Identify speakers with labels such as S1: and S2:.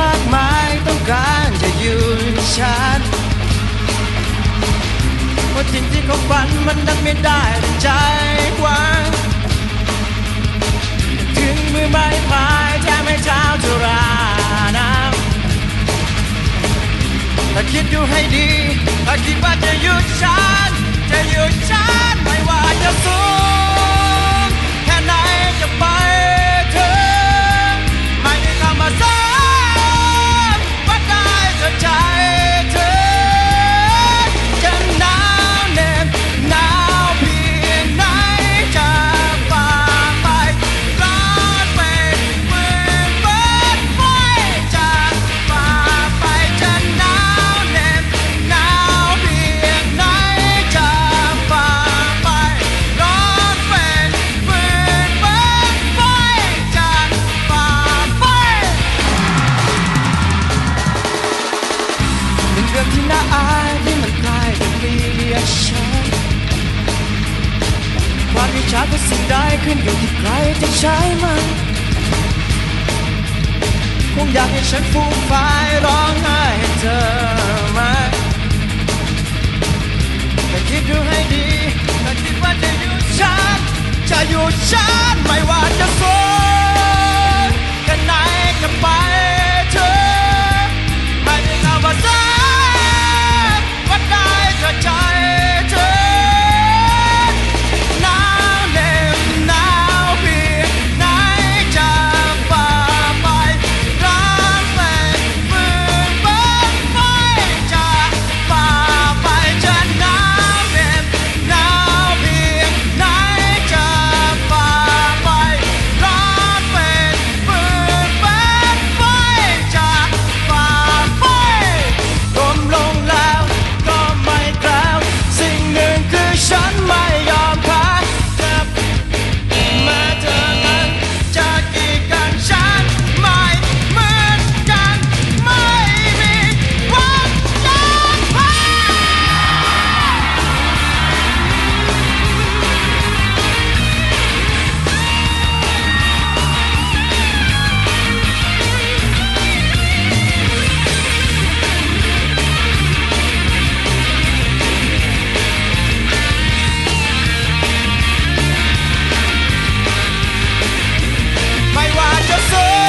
S1: มากมายต้องการจะอยู่ชันว่าสิ่งที่เขาฝันมันดังไม่ได้ใจหวังถึงมือไม้พายแทบไม่เท้าจะราน้ำถ้าคิดดูให้ดี ถ้าคิดว่าจะหยุดฉัน จะหยุดฉันไม่ว่าจะสู้ ได้ขึ้นอยู่ที่ใครจะใช้มันคงอยากให้ฉันฟูมฟายร้องไห้ให้เธอมาแต่คิดดูให้ดีถ้าคิดว่าจะอยู่ฉันจะอยู่ฉันไม่ว่าจะ soul